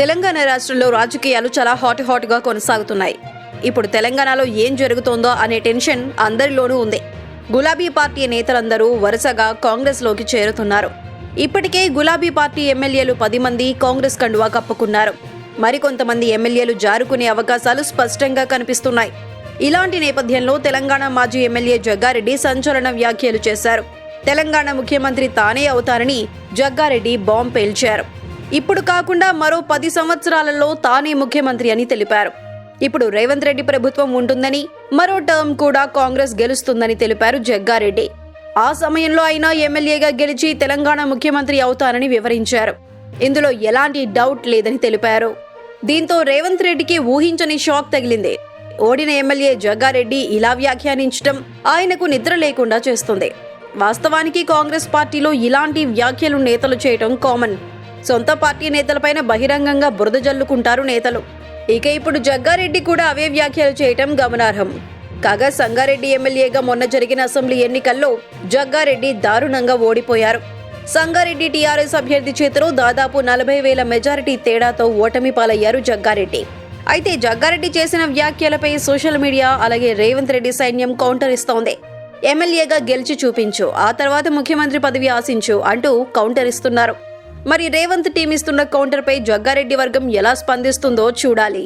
తెలంగాణ రాష్ట్రంలో రాజకీయాలు చాలా హాట్ హాట్గా కొనసాగుతున్నాయి. ఇప్పుడు తెలంగాణలో ఏం జరుగుతోందో అనే టెన్షన్ అందరిలోనూ ఉంది. గులాబీ పార్టీ నేతలందరూ వరుసగా కాంగ్రెస్లోకి చేరుతున్నారు. ఇప్పటికే గులాబీ పార్టీ ఎమ్మెల్యేలు పది మంది కాంగ్రెస్ కండువా కప్పుకున్నారు. మరికొంతమంది ఎమ్మెల్యేలు జారుకునే అవకాశాలు స్పష్టంగా కనిపిస్తున్నాయి. ఇలాంటి నేపథ్యంలో తెలంగాణ మాజీ ఎమ్మెల్యే జగ్గారెడ్డి సంచలన వ్యాఖ్యలు చేశారు. తెలంగాణ ముఖ్యమంత్రి తానే అవుతారని జగ్గారెడ్డి బాంబ్ పేల్చారు. ఇప్పుడు కాకుండా మరో పది సంవత్సరాలలో తానే ముఖ్యమంత్రి అని తెలిపారు. ఇప్పుడు రేవంత్ రెడ్డి ప్రభుత్వం ఉంటుందని మరో టర్మ్ కూడా కాంగ్రెస్ గెలుస్తుందని తెలిపారు జగ్గారెడ్డి. ఆ సమయంలో అయినా ఎమ్మెల్యేగా గెలిచి తెలంగాణ ముఖ్యమంత్రి అవుతానని వివరించారు. ఇందులో ఎలాంటి డౌట్ లేదని తెలిపారు. దీంతో రేవంత్ రెడ్డికి ఊహించని షాక్ తగిలింది. ఓడిన ఎమ్మెల్యే జగ్గారెడ్డి ఇలా వ్యాఖ్యానించడం ఆయనకు నిద్ర లేకుండా చేస్తుంది. వాస్తవానికి కాంగ్రెస్ పార్టీలో ఇలాంటి వ్యాఖ్యలు నేతలు చేయటం కామన్. సొంత పార్టీ నేతలపైన బహిరంగంగా బురద జల్లుకుంటారు నేతలు. ఇక ఇప్పుడు జగ్గారెడ్డి కూడా అవే వ్యాఖ్యలు చేయటం గమనార్హం. కాగా సంగారెడ్డి ఎమ్మెల్యేగా మొన్న జరిగిన అసెంబ్లీ ఎన్నికల్లో జగ్గారెడ్డి దారుణంగా ఓడిపోయారు. సంగారెడ్డి టీఆర్ఎస్ అభ్యర్థి చేతిలో దాదాపు నలభై వేల మెజారిటీ తేడాతో ఓటమి పాలయ్యారు జగ్గారెడ్డి. అయితే జగ్గారెడ్డి చేసిన వ్యాఖ్యలపై సోషల్ మీడియా అలాగే రేవంత్ రెడ్డి సైన్యం కౌంటర్ ఇస్తోంది. ఎమ్మెల్యేగా గెలిచి చూపించు ఆ తర్వాత ముఖ్యమంత్రి పదవి ఆశించు అంటూ కౌంటర్ ఇస్తున్నారు. మరి రేవంత్ టీం ఇస్తున్న కౌంటర్పై జగ్గారెడ్డి వర్గం ఎలా స్పందిస్తుందో చూడాలి.